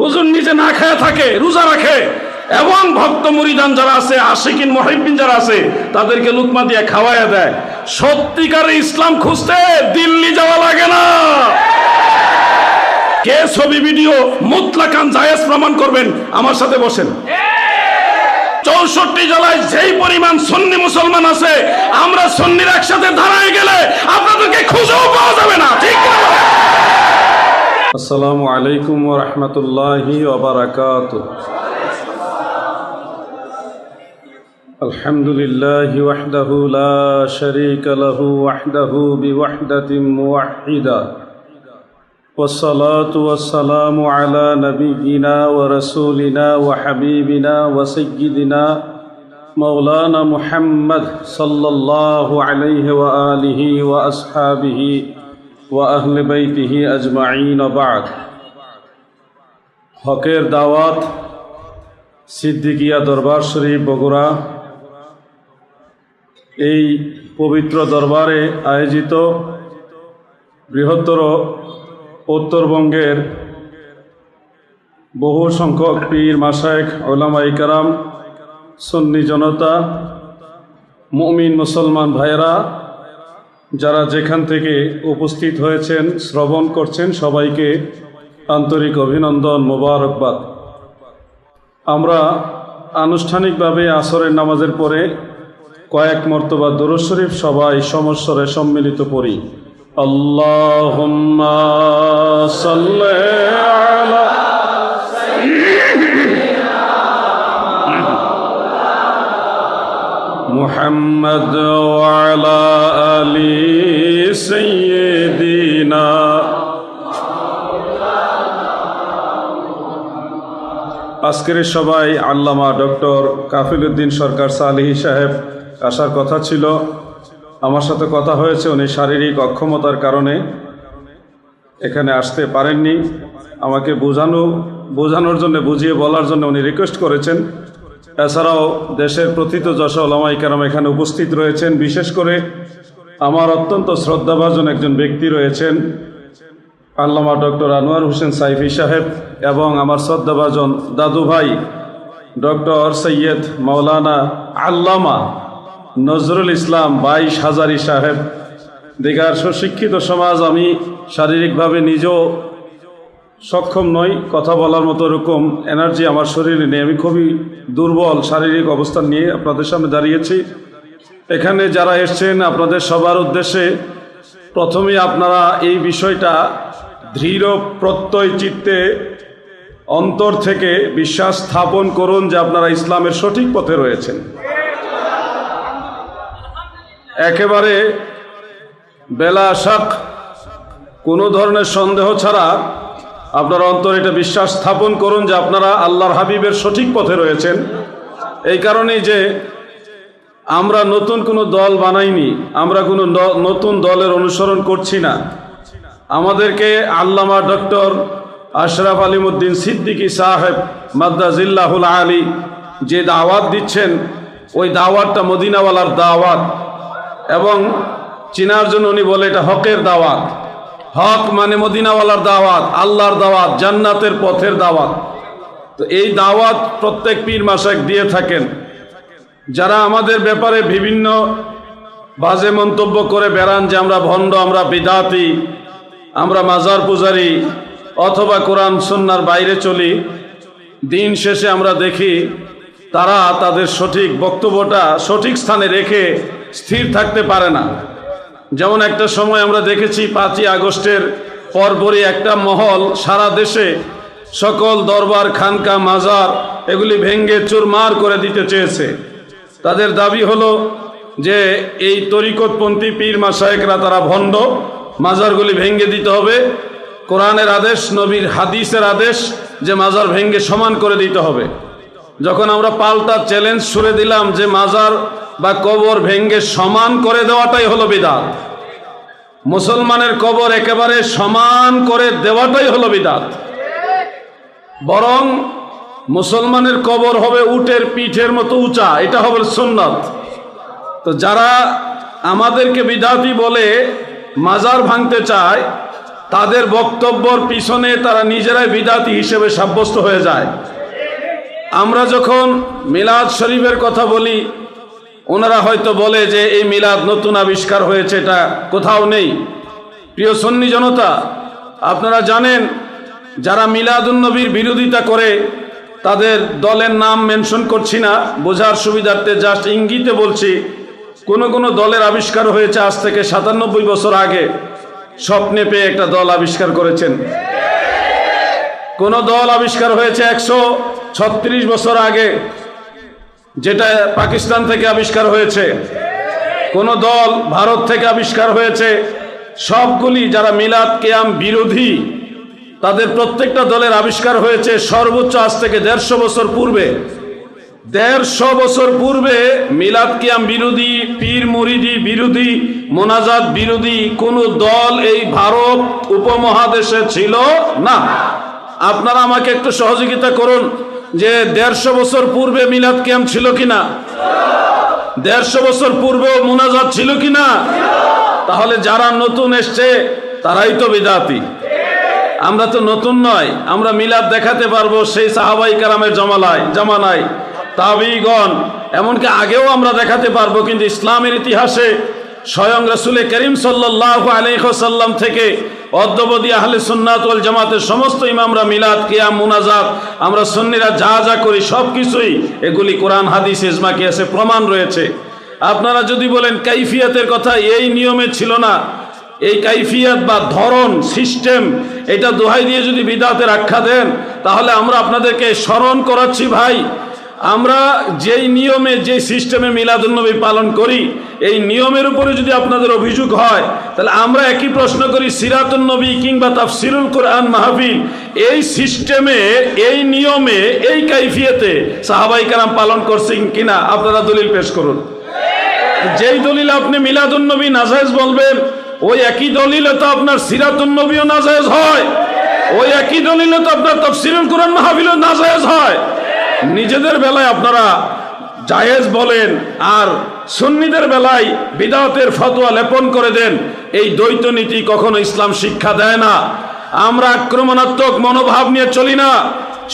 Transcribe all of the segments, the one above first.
হুজুর নিজে না খায় থাকে, রোজা রাখে। এবং ভক্ত মুরিদান যারা আছে, আশিকিন মহিবিন যারা আছে, তাদেরকে লুকমা দিয়ে খাওয়াইয়া দেয়। সত্যিকারে ইসলাম খুঁজতে দিল্লি যাওয়া লাগে না। কে ছবি, ভিডিও, মুতলাকান জায়েজ প্রমাণ করবেন? আমার সাথে বসেন। চৌষট্টি জেলায় যেই পরিমাণ সন্নি মুসলমান আছে, আমরা সন্নির একসাথে দাঁড়ায় গেলে আপনাদেরকে খুঁজেও পাওয়া যাবে না, ঠিক السلام عليكم ورحمة الله وبركاته. الحمد لله وحده لا شريك له وحده بوحدة موحدة. والصلاة والسلام على نبينا ورسولنا وحبيبنا وسيدنا مولانا محمد صلى الله عليه وآله وأصحابه وأهل بيته أجمعين بعد হকের দাওয়াত সিদ্দিকিয়া দরবার শরীফ বগুড়া এই পবিত্র দরবারে আয়োজিত বৃহত্তর উত্তরবঙ্গের বহু সংখ্যক পীর মাসায়েক ওলামাই কারাম সন্নি জনতা মুমিন মুসলমান ভাইয়েরা যারা যেখান থেকে উপস্থিত হয়েছেন, শ্রবণ করছেন, সবাইকে আন্তরিক অভিনন্দন মোবারকবাদ। আমরা আনুষ্ঠানিকভাবে আসরের নামাজের পরে কয়েক মর্তবা দুরুদ শরীফ সবাই সমস্বরে সম্মিলিত পড়ি আল্লাহুম্মা সাল্লি محمد وعلى آل سيدنا আজকের সবাই আল্লামা ডক্টর কাফিল উদ্দিন সরকার সালিহি সাহেব আসার কথা ছিল আমার সাথে কথা হয়েছে উনি শারীরিক অক্ষমতার কারণে এখানে আসতে পারেননি আমাকে বোঝানো বোঝানোর জন্য বুঝিয়ে বলার জন্য উনি রিকোয়েস্ট করেছেন এছাড়াও দেশের প্রথিত যশা ওলামাই কারাম এখানে উপস্থিত রয়েছেন। বিশেষ করে আমার অত্যন্ত শ্রদ্ধাভাজন একজন ব্যক্তি রয়েছেন, আল্লামা ডক্টর আনোয়ার হোসেন সাইফি সাহেব এবং আমার শ্রদ্ধাভাজন দাদু ভাই ডক্টর সৈয়দ মৌলানা আল্লামা নজরুল ইসলাম বাইশ হাজারি সাহেব। দিঘার সুশিক্ষিত সমাজ আমি শারীরিকভাবে নিজেও সক্ষম নই, কথা বলার মতো এরকম এনার্জি আমার শরীরে নেই। আমি খুবই দুর্বল শারীরিক অবস্থান নিয়ে আপনাদের সামনে দাঁড়িয়েছি। এখানে যারা এসছেন, আপনাদের সবার উদ্দেশ্যে প্রথমে আপনারা এই বিষয়টা দৃঢ় প্রত্যয় চিত্তে অন্তর থেকে বিশ্বাস স্থাপন করুন যে আপনারা ইসলামের সঠিক পথে রয়েছেন। একেবারে বেলা শাক কোনো ধরনের সন্দেহ ছাড়া আপনার অন্তর এটা বিশ্বাস স্থাপন করুন যে আপনারা আল্লাহর হাবিবের সঠিক পথে রয়েছেন। এই কারণেই যে আমরা নতুন কোনো দল বানাইনি, আমরা কোনো নতুন দলের অনুসরণ করছি না। আমাদেরকে আল্লামা ডক্টর আশরাফ আলিমুদ্দিন সিদ্দিকী সাহেব মাদ্দাজিল্লাহুল আলী যে দাওয়াত দিচ্ছেন, ওই দাওয়াতটা মদিনাওয়ালার দাওয়াত এবং চিনার জন্য উনি বলে এটা হকের দাওয়াত। হক মানে মদিনাওয়ালার দাওয়াত, আল্লাহর দাওয়াত, জান্নাতের পথের দাওয়াত। তো এই দাওয়াত প্রত্যেক পীর মাসাক দিয়ে থাকেন। যারা আমাদের ব্যাপারে বিভিন্ন বাজে মন্তব্য করে বেড়ান যে আমরা ভণ্ড, আমরা বিদাতি, আমরা মাজার পূজারি অথবা কোরআন সন্ন্যার বাইরে চলি, দিন শেষে আমরা দেখি তারা তাদের সঠিক বক্তব্যটা সঠিক স্থানে রেখে স্থির থাকতে পারে না। যেমন একটা সময় আমরা দেখেছি পাঁচই আগস্টের পরপরই একটা মহল সারা দেশে সকল দরবার, খানকা, মাজার এগুলি ভেঙ্গে চুরমার করে দিতে চেয়েছে। তাদের দাবি হলো যে এই তরিকতপন্থী পীর মাসায়েকরা তারা ভণ্ড, মাজারগুলি ভেঙ্গে দিতে হবে। কোরআনের আদেশ, নবীর হাদিসের আদেশ যে মাজার ভেঙ্গে সমান করে দিতে হবে। যখন আমরা পাল্টা চ্যালেঞ্জ ছুড়ে দিলাম যে মাজার বা কবর ভেঙ্গে সমান করে দেওয়াটাই হলো বিদাত। মুসলমানের কবর একেবারে সমান করে দেওয়াটাই হলো বিদাত। বরং মুসলমানের কবর হবে উটের পিঠের মতো উঁচা, এটা হবে সুন্নত। তো যারা আমাদেরকে বিদাতি বলে মাজার ভাঙতে চায়, তাদের বক্তব্যর পিছনে তারা নিজেরাই বিদাতি হিসেবে সাব্যস্ত হয়ে যায়। আমরা যখন মিলাদ শরীফের কথা বলি ওনারা হয়তো বলে যে এই মিলাদ নতুন আবিষ্কার হয়েছে, এটা কোথাও নেই। প্রিয় সন্নি জনতা, আপনারা জানেন, যারা মিলাদুন্নবীর বিরোধিতা করে, তাদের দলের নাম মেনশন করছি না। বোঝার সুবিধার্থে জাস্ট ইঙ্গিতে বলছি, কোন কোন দলের আবিষ্কার হয়েছে আজ থেকে সাতানব্বই বছর আগে। স্বপ্নে পেয়ে একটা দল আবিষ্কার করেছেন। কোন দল আবিষ্কার হয়েছে একশো ছত্রিশ বছর আগে। যেটা পাকিস্তান থেকে আবিষ্কার হয়েছে, কোন দল ভারত থেকে আবিষ্কার হয়েছে, সবগুলি যারা মিলাদ কেয়াম বিরোধী, তাদের প্রত্যেকটা দলের আবিষ্কার হয়েছে সর্বোচ্চ আজ থেকে দেড়শো বছর পূর্বে। দেড়শো বছর পূর্বে মিলাদ কিয়াম বিরোধী, পীর মুরিদি বিরোধী, মোনাজাত বিরোধী, কোন দল এই ভারত উপমহাদেশে ছিল না। আপনারা আমাকে একটু সহযোগিতা করুন। যে দেড়শো বছর পূর্বে মিলাদ ক্যাম্প ছিল কিনা? দেড়শো বছর পূর্বেও মোনাজাত ছিল কিনা? তাহলে যারা নতুন এসছে, তারাই তো বিদাতি। আমরা তো নতুন নয়, আমরা মিলাদ দেখাতে পারব সেই সাহাবাই কারামের জমালায় জামানায় তাবিগণ, এমনকি আগেও আমরা দেখাতে পারব, কিন্তু ইসলামের ইতিহাসে স্বয়ং রসুলে করিম সাল্লাহ আলহ্লাম থেকে অদ্যবদী আহলে সুন্নাত ওয়াল জামাতের সমস্ত ইমামরা মিলাদ, কিয়াম, মুনাজাত, আমরা সুন্নিরা যা যা করি সব কিছুই এগুলি কোরআন, হাদিস, ইজমা কিয়াসে প্রমাণ রয়েছে। আপনারা যদি বলেন কাইফিয়াতের কথা, এই নিয়মে ছিল না। এই কাইফিয়াত বা ধরন, সিস্টেম, এটা দোহাই দিয়ে যদি বিদাতের আখ্যা দেন, তাহলে আমরা আপনাদেরকে স্মরণ করাচ্ছি ভাই। আমরা যেই নিয়মে যে সিস্টেমে মিলাদুন্নবী পালন করি, এই নিয়মের উপরে যদি আপনাদের অভিযোগ হয়, তাহলে আমরা একই প্রশ্ন করি সিরাতুন্নবী কিংবা তাফসিরুল কোরআন মাহফিল, এই সিস্টেমে, এই নিয়মে, এই কাইফিয়াতে সাহাবাই কালাম পালন করছেন কিনা, আপনারা দলিল পেশ করুন। যেই দলিল আপনি মিলাদুন্নবী নাজাইজ বলবেন, ওই একই দলিলে তো আপনার সিরাতুন্নবীও নাজায়েজ হয়, ওই একই দলিলে তো আপনার তফসিরুল কোরআন মাহফিলও নাজায়েজ হয়। নিজেদের বেলায় আপনারা জায়েজ বলেন আর সুন্নিদের বেলায় বিদাতের ফতোয়া লেপন করে দেন, এই দ্বৈত নীতি কখনো ইসলাম শিক্ষা দেয় না। আমরা আক্রমণাত্মক মনোভাব নিয়ে চলি না।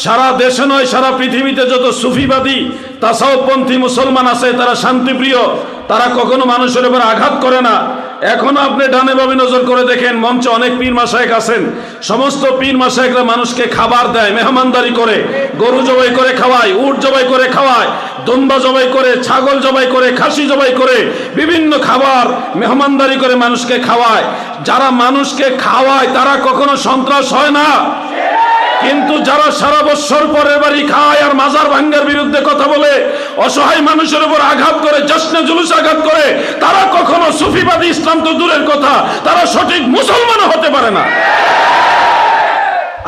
সারা দেশে নয়, সারা পৃথিবীতে যত সুফিবাদী তাসাউপন্থী মুসলমান আছে, তারা শান্তিপ্রিয়। তারা কখনো মানুষের উপর আঘাত করে না। এখনও আপনি ডানে ভাবে নজর করে দেখেন, মঞ্চে অনেক পীর মাসায়ক আছেন। সমস্ত পীর মাসায়করা মানুষকে খাবার দেয়, মেহমানদারি করে, গরু জবাই করে খাওয়ায়, উট জবাই করে খাওয়ায়, দম্বা জবাই করে, ছাগল জবাই করে, খাসি জবাই করে, বিভিন্ন খাবার মেহমানদারি করে মানুষকে খাওয়ায়। যারা মানুষকে খাওয়ায়, তারা কখনো সন্ত্রাস হয় না। কিন্তু যারা সারা বছর পরের বাড়ি খায় আর মাজার ভাঙ্গার বিরুদ্ধে কথা বলে, অসহায় মানুষের উপর আঘাত করে, জশ্নে জুলুস আঘাত করে, তারা কখনো সুফিবাদী ইসলাম তো দূরের কথা, তারা সঠিক মুসলমানও হতে পারে না।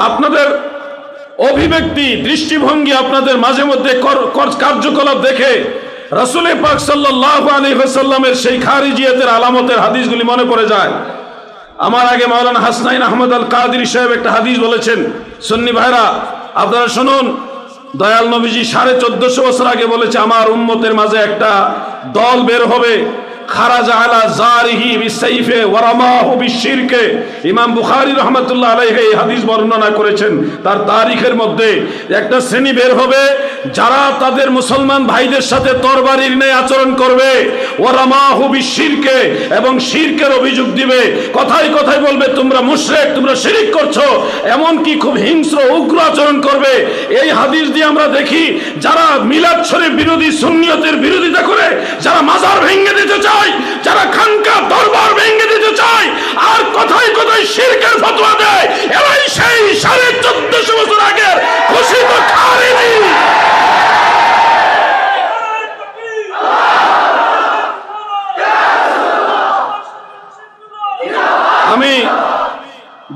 আপনাদের অভিব্যক্তি, দৃষ্টিভঙ্গি আপনাদের মাঝে মধ্যে কার্যকলাপ দেখে রসুলের পাক সাল্লাহ আলী সাল্লামের সেই খারিজিয়াতের আলামতের হাদিসগুলি মনে পড়ে যায়। আমার আগে মাওলানা হাসনাইন আহমদ আল কাদির সাহেব একটা হাদিস বলেছেন সন্নি ভাইরা, আপনারা শুনুন। দয়াল নবীজি সাড়ে চোদ্দশো বছর আগে বলেছে, আমার উন্মতের মাঝে একটা দল বের হবে। খারাজা আলা জারিহি বিসাইফে ওয়ারামাহু বিশিরকে। ইমাম এই হাদিস বর্ণনা করেছেন। তার তারিখের মধ্যে একটা শ্রেণি বের হবে, যারা তাদের মুসলমান ভাইদের সাথে নেই আচরণ করবে এবং শিরকের অভিযোগ দিবে। কথায় কথায় বলবে, তোমরা মুশরিক, তোমরা শিরিক করছ এমন কি খুব হিংস্র, উগ্র আচরণ করবে। এই হাদিস দিয়ে আমরা দেখি, যারা মিলাদ বিরোধী, সুন্নিয়তের বিরোধিতা করে যারা মাজার ভেঙে দিতে চায় চায় যারা খানকা দরবার ভেঙে দিতে চায় আর কথায় কথায় শিরকের ফতোয়া দেয়। এরাই সেই সাড়ে চোদ্দশো বছর আগের খুশি তো খারেনি আমি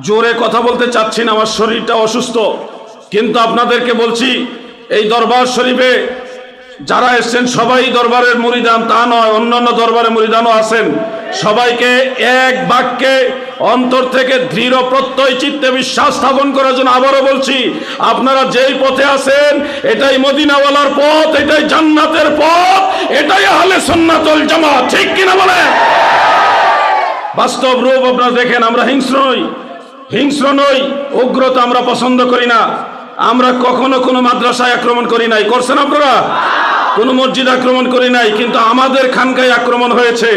জোরে কথা বলতে চাচ্ছি না, আমার শরীরটা অসুস্থ। কিন্তু আপনাদেরকে বলছি, এই দরবার শরীফে যারা এসছেন, সবাই দরবারের মুরিদান, তা নয়, অন্যান্য দরবারে মুরিদানও আছেন। সবাইকে এক বাক্যে অন্তর থেকে দৃঢ় প্রত্যয়, চিত্তে বিশ্বাস স্থাপন করার জন্য আবারও বলছি, আপনারা যেই পথে আছেন, এটাই মদিনাওয়ালার পথ, এটাই জান্নাতের পথ, এটাই আহলে সুন্নাতুল জামাত। ঠিক কিনা বলে? বাস্তব রূপ আপনারা দেখেন, আমরা হিংস্র নই। হিংস্র নই, উগ্রতা আমরা পছন্দ করি না। আমরা কখনো কোনো মাদ্রাসায় আক্রমণ করি নাই। করছেন আপনারা? কোনো মসজিদ আক্রমণ করি নাই, কিন্তু আমাদের খানকায় আক্রমণ হয়েছে।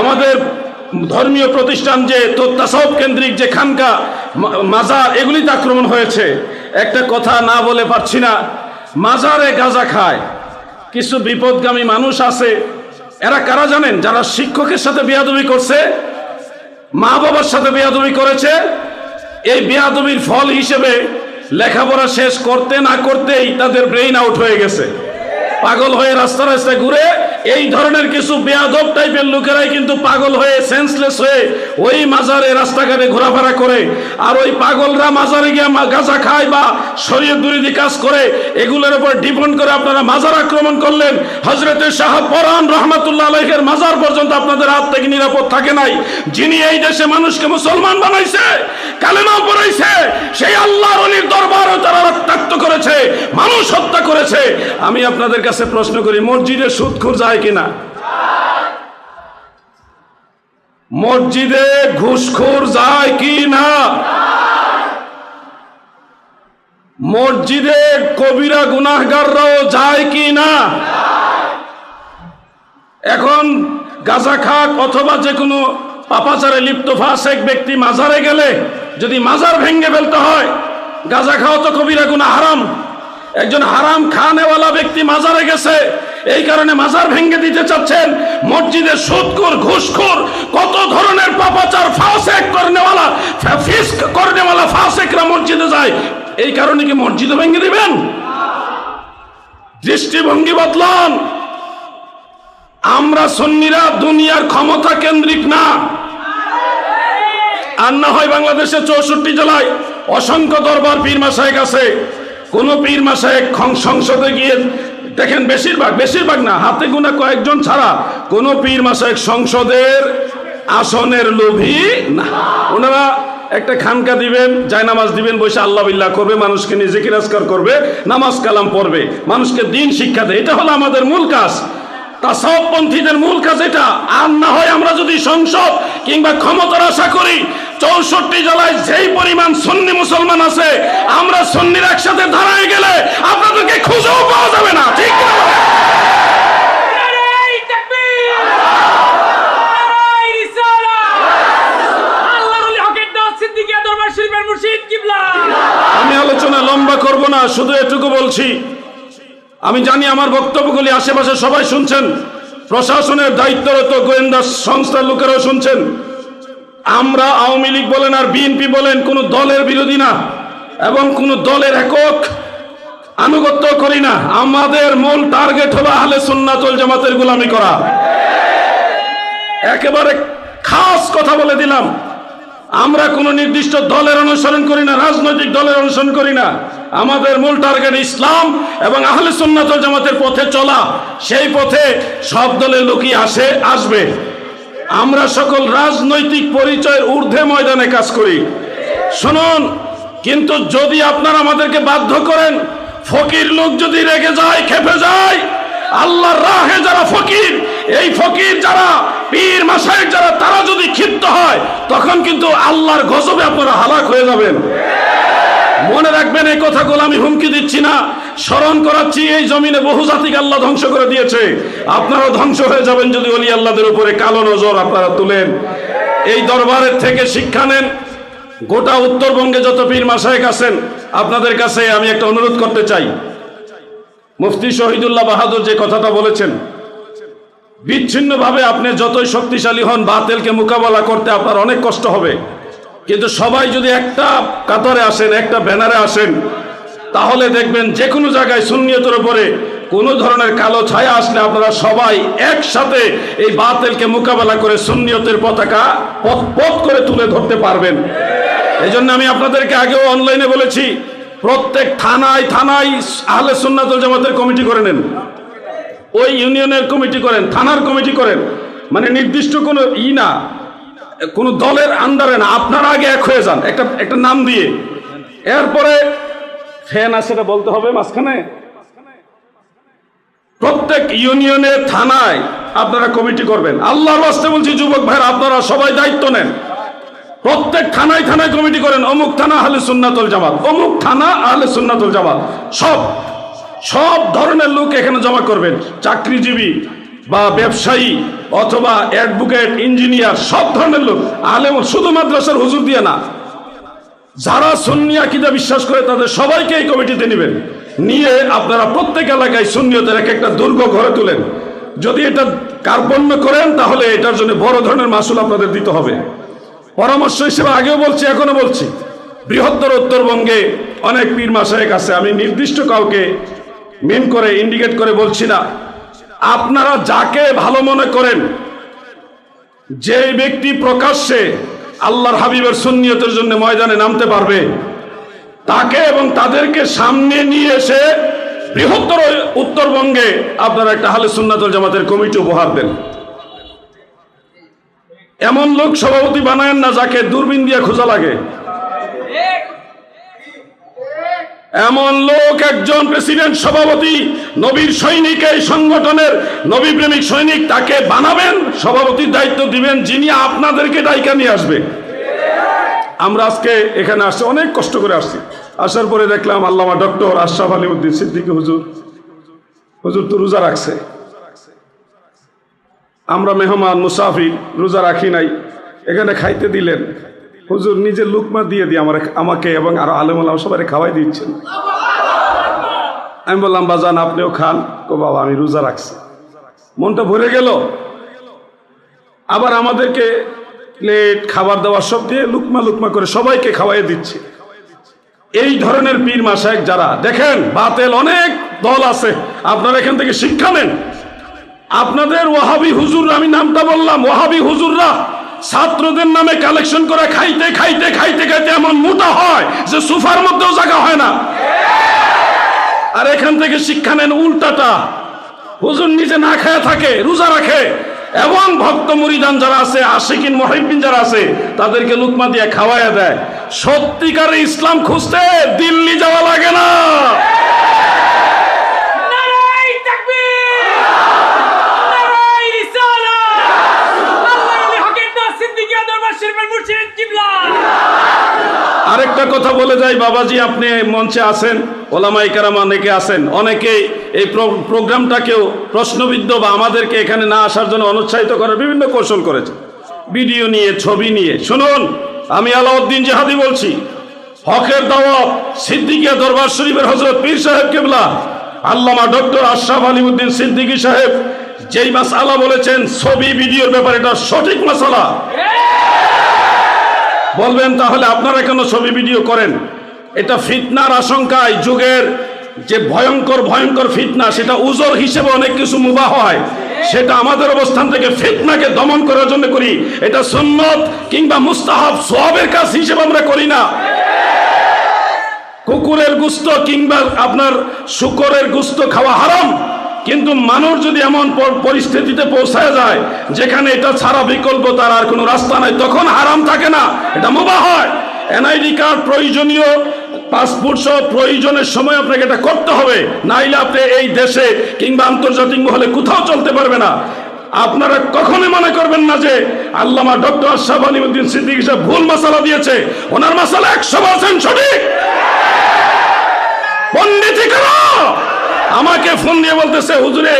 আমাদের ধর্মীয় প্রতিষ্ঠান যে তত্ত্বাসব কেন্দ্রিক যে খানকা মাজার, এগুলিতে আক্রমণ হয়েছে। একটা কথা না বলে পারছি না, মাজারে গাঁজা খায়। কিছু বিপদগামী মানুষ আছে, এরা কারা জানেন? যারা শিক্ষকের সাথে বিয়াদবি করছে মা বাবার সাথে বেয়াদবি করেছে, এই বেয়াদবির ফল হিসেবে লেখাপড়া শেষ করতে না করতেই তাদের ব্রেইন আউট হয়ে গেছে। পাগল হয়ে রাস্তা রাস্তায় ঘুরে এই ধরনের কিছু বেয়াদব টাইপের লোকেরাই কিন্তু পাগল হয়ে সেন্সলেস হয়ে ওই মাজারে রাস্তাঘাটে ঘোরাফেরা করে। আর ওই পাগলরা মাজারে গিয়ে গাঁজা খায় বা শরীর দুরিদি কাজ করে, এগুলোর উপর ডিপেন্ড করে আপনারা মাজার আক্রমণ করলেন। হজরতে শাহ পরান রহমাতুল্লাহ আলাইহের মাজার পর্যন্ত আপনাদের হাত থেকে নিরাপদ থাকে নাই। যিনি এই দেশে মানুষকে মুসলমান বানাইছে, কালেমা পড়াইছে, সেই আল্লাহর অলির দরবারও তারা রক্তাক্ত করেছে, মানুষ হত্যা করেছে। আমি আপনাদের কাছে প্রশ্ন করি, মসজিদে সুদখোর যায় কিনা? মসজিদে ঘুষখোর যায় কি না মসজিদে কবিরা গুনাহগাররাও যায় কি না এখন গাঁজা খাক অথবা যে কোনো পাপাচারে লিপ্ত ফাসেক ব্যক্তি মাজারে গেলে যদি মাজার ভেঙ্গে ফেলতে হয়, গাঁজা খাওয়া তো কবিরা গুনা হারাম। একজন হারাম খানেওয়ালা ব্যক্তি মাজারে গেছে। এই কারণে মাজার ভেঙ্গে দিতে চাচ্ছেন। মসজিদে সুদখোর, ঘুষখোর, কত ধরনের পাপাচার, ফাসেক করনেওয়ালা ফিস্ক করনেওয়ালা, ফাসেকরা মসজিদে যায়। এই কারণে কি মসজিদে ভেঙ্গে দিবেন? দৃষ্টিভঙ্গি বদলান। আমরা সন্নিরা দুনিয়ার ক্ষমতা কেন্দ্রিক না। আর না হয় বাংলাদেশে চৌষট্টি জেলায় অসংখ্য দরবার পীর মাসায়েক আছে। কোন পীর মাসায়েক খন- সংসদে গিয়ে দেখেন বেশিরভাগ বেশিরভাগ না, হাতে গোনা কয়েকজন ছাড়া কোন পীর মাসায়েক সংসদের আসনের লোভী না। ওনারা একটা খানকা দিবেন যায় নামাজ দিবেন, বসে আল্লাহ বিল্লাহ করবে, মানুষকে নিজে কিরাজকার করবে, নামাজ কালাম পড়বে, মানুষকে দিন শিক্ষা দেয়। এটা হলো আমাদের মূল কাজ। তাসাবপন্থীদের মূল কাজ এটা। আর না হয় আমরা যদি সংসদ কিংবা ক্ষমতার আশা করি চৌষট্টি জেলায় যেই পরিমাণ সন্নি মুসলমান আছে, আমরা সুন্নির একসাথে ধারায় গেলে আপনাদেরকে খুঁজেও পাওয়া যাবে না, ঠিক না? আমি আলোচনা লম্বা করব না, শুধু এটুকু বলছি আমি জানি আমার বক্তব্যগুলি আশেপাশে সবাই শুনছেন, প্রশাসনের দায়িত্বরত গোয়েন্দা সংস্থার লোকেরাও শুনছেন আমরা আওয়ামী লীগ বলেন আর বিএনপি বলেন, কোনো দলের বিরোধী না এবং কোনো দলের একক আনুগত্য করি না। আমাদের মূল টার্গেট হলো আহলে সুন্নাতুল জামাতের গোলামি করা। একেবারে খাস কথা বলে দিলাম। আমরা কোনো নির্দিষ্ট দলের অনুসরণ করি না, রাজনৈতিক দলের অনুসরণ করি না। আমাদের মূল টার্গেট ইসলাম এবং আহলে সুন্নাতুল জামাতের পথে চলা। সেই পথে সব দলের লোকই আসে, আসবে। আমরা সকল রাজনৈতিক পরিচয়ের ঊর্ধ্বে ময়দানে কাজ করি। শুনুন, কিন্তু যদি আপনারা আমাদেরকে বাধ্য করেন, ফকির লোক যদি রেগে যায়, খেপে যায়, আল্লাহর রাহে যারা ফকির, এই ফকির যারা, পীর মাসায়েক যারা, তারা যদি ক্ষিপ্ত হয়, তখন কিন্তু আল্লাহর গজবে আপনারা হালাক হয়ে যাবেন। মনে রাখবেন, এই কথাগুলো আমি হুমকি দিচ্ছি না। স্মরণ করাচ্ছি, এই জমিনে বহু জাতিকে আল্লাহ ধ্বংস করে দিয়েছে। আপনারা ধ্বংস হয়ে যাবেন যদি অলি আল্লাহদের উপরে কালো নজর আপনারা তুলেন। এই দরবারের থেকে শিক্ষা নেন। গোটা উত্তরবঙ্গে যত পীর মাসায়েক আছেন, আপনাদের কাছে আমি একটা অনুরোধ করতে চাই। মুফতি শহীদুল্লাহ বাহাদুর যে কথাটা বলেছেন, বিচ্ছিন্নভাবে আপনি যতই শক্তিশালী হন, বাতিলকে মোকাবেলা করতে আপনার অনেক কষ্ট হবে। কিন্তু সবাই যদি একটা কাতারে আসেন, একটা ব্যানারে আসেন, তাহলে দেখবেন যে কোনো জায়গায় সুন্নিয়তের উপরে কোনো ধরনের কালো ছায়া আসলে আপনারা সবাই একসাথে এই বাতিলকে মোকাবেলা করে সুন্নিয়তের পতাকা পথ পথ করে তুলে ধরতে পারবেন। এই আমি আপনাদেরকে আগেও অনলাইনে বলেছি, প্রত্যেক থানায় থানায় আহলে সুন্নাতুল জামাতের কমিটি করে নেন। ওই ইউনিয়নের কমিটি করেন, থানার কমিটি করেন। মানে নির্দিষ্ট কোনো ই না। কোনো দলের আন্ডারে না, আপনারা আগে এক হয়ে যান। একটা একটা নাম দিয়ে। এরপরে ফ্যান আছে সেটা বলতে হবে মাঝখানে। প্রত্যেক ইউনিয়নে থানায় আপনারা কমিটি করবেন। আল্লাহর বলছি, যুবক ভাইরা, আপনারা সবাই দায়িত্ব নেন। প্রত্যেক থানায় থানায় কমিটি করেন, অমুক থানা আহলে সুন্নাতুল জামাত, অমুক থানা আহলে সুন্নাতুল জামাত, সব সব ধরনের লোক এখানে জমা করবেন। চাকরিজীবী বা ব্যবসায়ী অথবা অ্যাডভোকেট, ইঞ্জিনিয়ার, সব ধরনের লোক, আলেম শুধু মাদ্রাসার হুজুর দিয়ে না, যারা সুন্নি আকিদা বিশ্বাস করে তাদের সবাইকে এই কমিটিতে নেবেন। নিয়ে আপনারা প্রত্যেক এলাকায় সুন্নিয়তের এক একটা দুর্গ ঘরে তুলেন। যদি এটা কার্পণ্য করেন, তাহলে এটার জন্য বড় ধরনের মাসুল আপনাদের দিতে হবে। পরামর্শ হিসেবে আগেও বলছি এখনও বলছি। বৃহত্তর উত্তরবঙ্গে অনেক পীর মাসায়েক আছে। আমি নির্দিষ্ট কাউকে মেন করে ইন্ডিকেট করে বলছি না। আপনারা যাকে ভালো মনে করেন যে ব্যক্তি প্রকাশ্যে আল্লাহর হাবিবের সুন্নিয়তের জন্য ময়দানে নামতে পারবে, তাকে এবং তাদেরকে সামনে নিয়ে এসে বৃহত্তর উত্তরবঙ্গে আপনারা একটা হালে সুন্নাতুল জামাতের কমিটি উপহার দেন। এমন লোক সভাপতি বানায়েন না যাকে দূরবীন দিয়ে খোঁজা লাগে। এমন লোক একজন প্রেসিডেন্ট সভাপতি, নবীর সৈনিক এই সংগঠনের নবী প্রেমিক সৈনিক তাকে বানাবেন, সভাপতির দায়িত্ব দিবেন, যিনি আপনাদেরকে দায়িকা নিয়ে আসবে। আমরা আজকে এখানে আসছি, অনেক কষ্ট করে আসছি। আসার পরে দেখলাম আল্লামা ডক্টর আশরাফ আলী উদ্দিন সিদ্দিকী হুজুর হুজুর তো রোজা রাখছে। আমরা মেহমান, মুসাফির, রোজা রাখি নাই। এখানে খাইতে দিলেন। হুজুর নিজের লুকমা দিয়ে দিয়ে আমার, আমাকে এবং আরও আলম সবাই খাওয়াই দিচ্ছেন আমি বললাম, বাজান, আপনিও খান। তো বাবা, আমি রোজা রাখছি। মনটা ভরে গেল। আবার আমাদেরকে প্লেট, খাবার দাবার সব দিয়ে লুকমা লুকমা করে সবাইকে খাওয়াই দিচ্ছে। এই ধরনের পীর মাসায়েক যারা, দেখেন, বাতেল অনেক দল আছে। আপনারা এখান থেকে শিক্ষা নেন। আপনাদের ওয়াহাবি হুজুর আমি নামটা বললাম, ওয়াহাবি হুজুররা ছাত্রদের নামে কালেকশন করে খাইতে খাইতে খাইতে খাইতে এমন মোটা হয় যে সুফার মধ্যেও জায়গা হয় না। আর এখান থেকে শিক্ষা নেন উল্টাটা। হুজুর নিজে না খায়া থাকে, রোজা রাখে। এবং ভক্ত মুরিদান যারা আছে, আশিকিন মহিবিন যারা আছে, তাদেরকে লুকমা দিয়ে খাওয়াইয়া দেয়। সত্যিকারে ইসলাম খুঁজতে দিল্লি যাওয়া লাগে না নারাই তাকবীর নারাই রিসালাত আল্লাহর ওলি হকের দাস সিদ্দিকিয়া দরবার শরীফের মুর্শিদ কিবলা আরেকটা কথা বলে যাই, বাবাজি, আপনি মঞ্চে আছেন ওলামাই কারাম অনেকে আছেন, অনেকেই এই প্রোগ্রামটাকেও প্রশ্নবিদ্ধ বা আমাদেরকে এখানে না আসার জন্য অনুৎসাহিত করার বিভিন্ন কৌশল করেছে। ভিডিও নিয়ে, ছবি নিয়ে, শুনুন, আমি আলাউদ্দিন জাহাদি বলছি, হকের দাওয়াত সিদ্দিকিয়া দরবার শরীফের হজরত পীর সাহেব কেবলা, আল্লামা ডক্টর আশরাফ আলী উদ্দিন সিদ্দিকী সাহেব যেই মাসালা বলেছেন, ছবি, ভিডিওর ব্যাপারে এটা সঠিক মাসালা বলবেন তাহলে আপনারা কেন ছবি ভিডিও করেন? এটা ফিতনার আশঙ্কায় যুগের যে ভয়ঙ্কর ভয়ঙ্কর ফিতনা, সেটা উজর হিসেবে অনেক কিছু মুবাহ হয়। সেটা আমাদের অবস্থান থেকে ফিতনাকে দমন করার জন্য করি। এটা সুন্নত কিংবা মুস্তাহাব সোয়াবের কাজ হিসেবে আমরা করি না। কুকুরের গুস্ত কিংবা আপনার শুকরের গুস্ত খাওয়া হারাম। কিন্তু মানুষ যদি এমন পরিস্থিতিতে পৌঁছায় যায়, যেখানে এটা ছাড়া বিকল্প, তার আর কোনো রাস্তা নাই, তখন হারাম থাকে না। এটা মোবা হয়। এনআইডি কার্ড প্রয়োজনীয়, পাসপোর্ট সহ প্রয়োজনের সময় আপনাকে এটা করতে হবে। নাইলে আপনি এই দেশে কিংবা আন্তর্জাতিক মহলে কোথাও চলতে পারবে না। আপনারা কখনোই মনে করবেন না যে আল্লামা ডক্টর আশরাফ আলিমুদ্দিন সিদ্দিক সাহেব ভুল মশালা দিয়েছে। ওনার মশালা একশো পার্সেন্ট সঠিক। পন্ডিতি আমাকে ফোন দিয়ে বলতেছে, হুজুরে,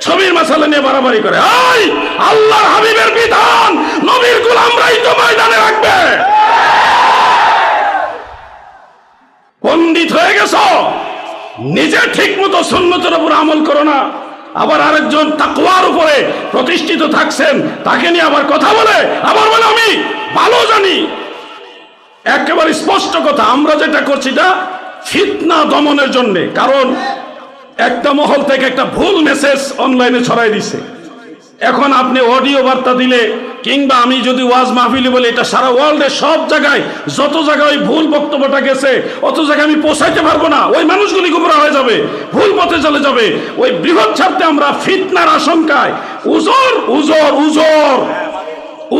ছবির মশালা নিয়ে বাড়াবাড়ি করে। এই আল্লাহর হাবিবের বিধান নবীর গোলামরাই তো ময়দানে রাখবে। পণ্ডিত হয়ে গেছ? নিজে ঠিক মতো সন্ন্যতের উপর আমল করো না। আবার আরেকজন তাকওয়ার উপরে প্রতিষ্ঠিত থাকছেন, তাকে নিয়ে আবার কথা বলে, আবার বলে, আমি ভালো জানি। একেবারে স্পষ্ট কথা, আমরা যেটা করছি এটা ফিতনা দমনের জন্য। কারণ একটা মহল থেকে একটা ভুল মেসেজ অনলাইনে ছড়াই দিছে। এখন আপনি অডিও বার্তা দিলে, কিংবা আমি যদি ওয়াজ মাহফিলি বলি, এটা সারা ওয়ার্ল্ডে সব জায়গায়, যত জায়গায় ওই ভুল বক্তব্যটা গেছে, অত জায়গায় আমি পৌঁছাইতে পারব না। ওই মানুষগুলি গুমরা হয়ে যাবে, ভুল পথে চলে যাবে। ওই বৃহৎ ছাড়তে আমরা ফিতনার আশঙ্কায়, উজর উজর উজর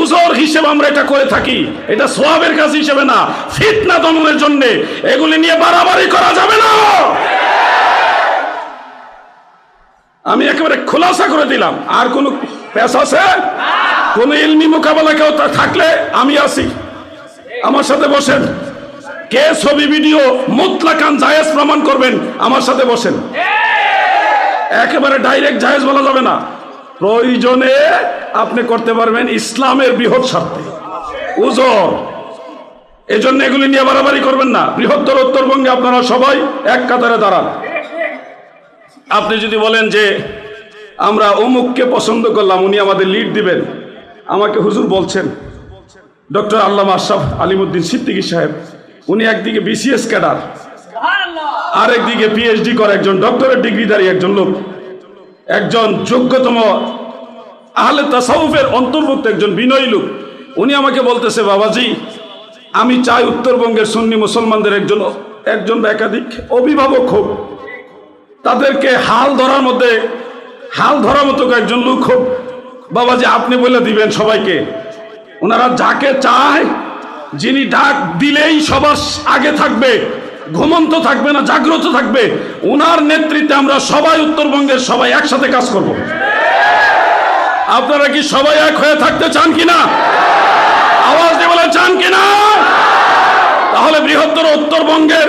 উজর হিসেবে আমরা এটা করে থাকি। এটা সোয়াবের কাজ হিসেবে না, ফিতনা দমনের জন্য। এগুলি নিয়ে বাড়াবাড়ি করা যাবে না। আমি একেবারে খোলাসা করে দিলাম। আর কোন পেশ আছে? কোন ইলমি মোকাবেলা কেউ থাকলে আমি আসি আমার সাথে বসেন। কে ছবি, ভিডিও, মুতলাকান জায়েজ প্রমাণ করবেন? আমার সাথে বসেন। একেবারে ডাইরেক্ট জায়েজ বলা যাবে না। প্রয়োজনে আপনি করতে পারবেন ইসলামের বৃহৎ স্বার্থে। উজর। এই জন্য এগুলি নিয়ে বাড়াবাড়ি করবেন না। বৃহত্তর উত্তরবঙ্গে আপনারা সবাই এক কাতারে দাঁড়ান। আপনি যদি বলেন যে আমরা অমুককে পছন্দ করলাম উনি আমাদের লিড দিবেন। আমাকে হুজুর বলছেন ডক্টর আল্লাহ আশরাফ আলিমুদ্দিন সিদ্দিকী সাহেব উনি একদিকে বিসিএস ক্যাডার আরেকদিকে পিএইচডি করে একজন ডক্টরের ডিগ্রিধারী একজন লোক একজন যোগ্যতম আহলে তাসাউফের অন্তর্ভুক্ত একজন বিনয়ী লোক। উনি আমাকে বলতেছে বাবাজি আমি চাই উত্তরবঙ্গের সুন্নি মুসলমানদের একজন একজন বা একাধিক অভিভাবক হোক। তাদেরকে হাল ধরার মধ্যে, হাল ধরার মতো একজন লোক খুব বাবা যে আপনি বলে দিবেন সবাইকে। ওনারা যাকে চায়, যিনি ডাক দিলেই সবার আগে থাকবে, ঘুমন্ত থাকবে না, জাগ্রত থাকবে, ওনার নেতৃত্বে আমরা সবাই উত্তরবঙ্গের সবাই একসাথে কাজ করব। আপনারা কি সবাই এক হয়ে থাকতে চান কিনা? আওয়াজ দিয়ে বলে চান কিনা? তাহলে বৃহত্তর উত্তরবঙ্গের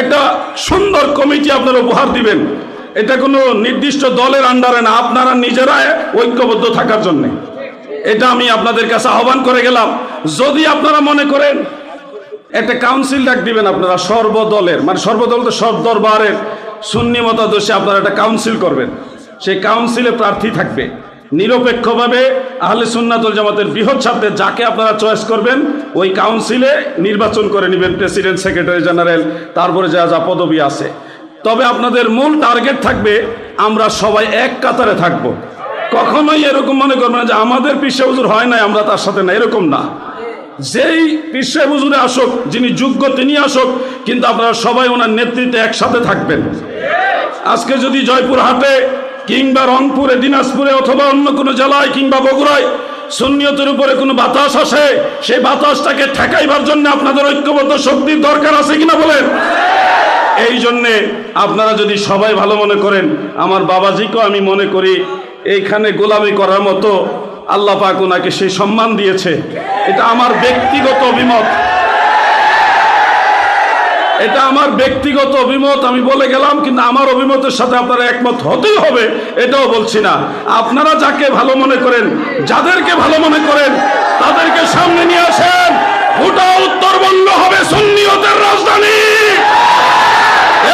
একটা সুন্দর কমিটি আপনারা উপহার দিবেন। এটা কোনো নির্দিষ্ট দলের আন্ডারে না, আপনারা নিজেরা ঐক্যবদ্ধ থাকার জন্যে। এটা আমি আপনাদের কাছে আহ্বান করে গেলাম। যদি আপনারা মনে করেন, একটা কাউন্সিল ডাক দিবেন আপনারা, সর্বদলের মানে সর্বদল তো সব দরবারের সুন্নি মতাদর্শে আপনারা একটা কাউন্সিল করবেন। সেই কাউন্সিলে প্রার্থী থাকবে। নিরপেক্ষভাবে আহলে সুন্নাতুল জামাতের বৃহৎ ছাত্রে যাকে আপনারা চয়েস করবেন, ওই কাউন্সিলে নির্বাচন করে নেবেন প্রেসিডেন্ট সেক্রেটারি জেনারেল তারপরে যা যা পদবি আছে। তবে আপনাদের মূল টার্গেট থাকবে, আমরা সবাই এক কাতারে থাকব। কখনোই এরকম মনে করবেন না যে আমাদের পিসে হুজুর হয় নাই, আমরা তার সাথে না এরকম না। যেই পিসে হুজুরে আসুক, যিনি যোগ্য তিনি আসুক, কিন্তু আপনারা সবাই ওনার নেতৃত্বে একসাথে থাকবেন। আজকে যদি জয়পুরহাটে কিংবা রংপুরে, দিনাজপুরে অথবা অন্য কোনো জেলায় কিংবা বগুড়ায় সুন্নিয়তের উপরে কোনো বাতাস আসে, সেই বাতাসটাকে ঠেকাইবার জন্য আপনাদের ঐক্যবদ্ধ শক্তির দরকার আছে কিনা বলেন? এই জন্যে আপনারা যদি সবাই ভালো মনে করেন, আমার বাবাজিকেও আমি মনে করি, এইখানে গোলামি করার মতো আল্লাহ পাক ওনাকে সেই সম্মান দিয়েছে। এটা আমার ব্যক্তিগত অভিমত। এটা আমার ব্যক্তিগত অভিমত, আমি বলে গেলাম, কিন্তু আমার অভিমতের সাথে আপনারা একমত হতেই হবে, এটাও বলছি না। আপনারা যাকে ভালো মনে করেন, যাদেরকে ভালো মনে করেন, তাদেরকে সামনে নিয়ে আসেন। গোটা উত্তরবঙ্গ হবে সুন্নিয়তের রাজধানী।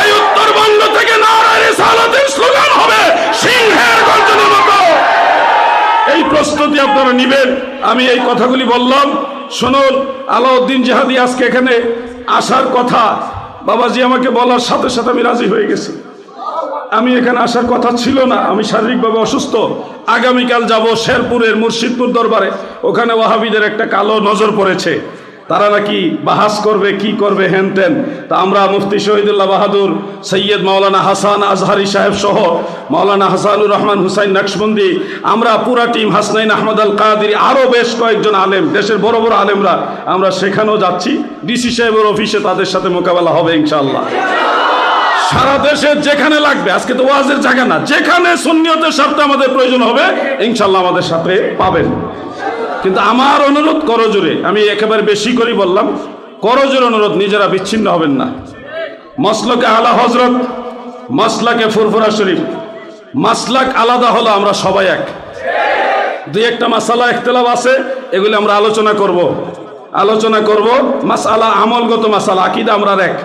এই উত্তরবঙ্গ থেকে নারায় সালাতের স্লোগান হবে, সিংহের এই প্রস্তুতি আপনারা নিবেন, আমি এই কথাগুলি বললাম। শুনুন, আলাউদ্দিন জাহাদি আজকে এখানে আসার কথা বাবাজি আমাকে বলার সাথে সাথে আমি রাজি হয়ে গেছি। আমি এখানে আসার কথা ছিল না, আমি শারীরিকভাবে অসুস্থ। আগামীকাল যাব শেরপুরের মুর্শিদপুর দরবারে। ওখানে ওয়াহাবিদের একটা কালো নজর পড়েছে। তারা নাকি বাহাস করবে, কি করবে, হেন তেন তা আমরা মুফতি শহীদুল্লাহ বাহাদুর, সৈয়দ মাওলানা হাসান আজহারি সাহেব সহ মাওলানা হাসানুর রহমান হুসাইন নকশবন্দি, আমরা পুরা টিম হাসনাইন আহমদ আল কাদির আরও বেশ কয়েকজন আলেম, দেশের বড় বড় আলেমরা, আমরা সেখানেও যাচ্ছি। ডিসি সাহেবের অফিসে তাদের সাথে মোকাবেলা হবে ইনশাআল্লাহ। সারা দেশের যেখানে লাগবে, আজকে তো ওয়াজের জায়গা না, যেখানে সুন্নিয়তের সাথে আমাদের প্রয়োজন হবে ইনশাল্লাহ আমাদের সাথে পাবেন। কিন্তু আমার অনুরোধ করজোরে আমি একেবারে বেশি করে বললাম করজোর অনুরোধ, নিজেরা বিচ্ছিন্ন হবেন না। মসলকে আলা হজরত মাসলাকে ফুরফুরা শরীফ। মাসলাক আলাদা হলো, আমরা সবাই এক। দুই একটা মাসালা একতলাপ আছে, এগুলি আমরা আলোচনা করব। আলোচনা করব, মাসালা, আমলগত মাসালা, আকিদা আমরা এক।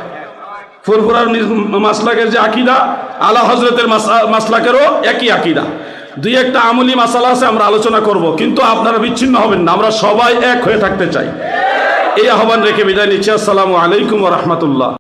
ফুরফুরার মিস- মাসলাকের যে আকিদা, আলা হজরতের মাসা- মাসলাকেরও একই আকিদা। দুই একটা আমলি মাসালা আছে, আমরা আলোচনা করব। কিন্তু আপনারা বিচ্ছিন্ন হবেন না, আমরা সবাই এক হয়ে থাকতে চাই। এই আহ্বান রেখে বিদায় নিচ্ছি। আসসালামু আলাইকুম রহমতুল্লাহ।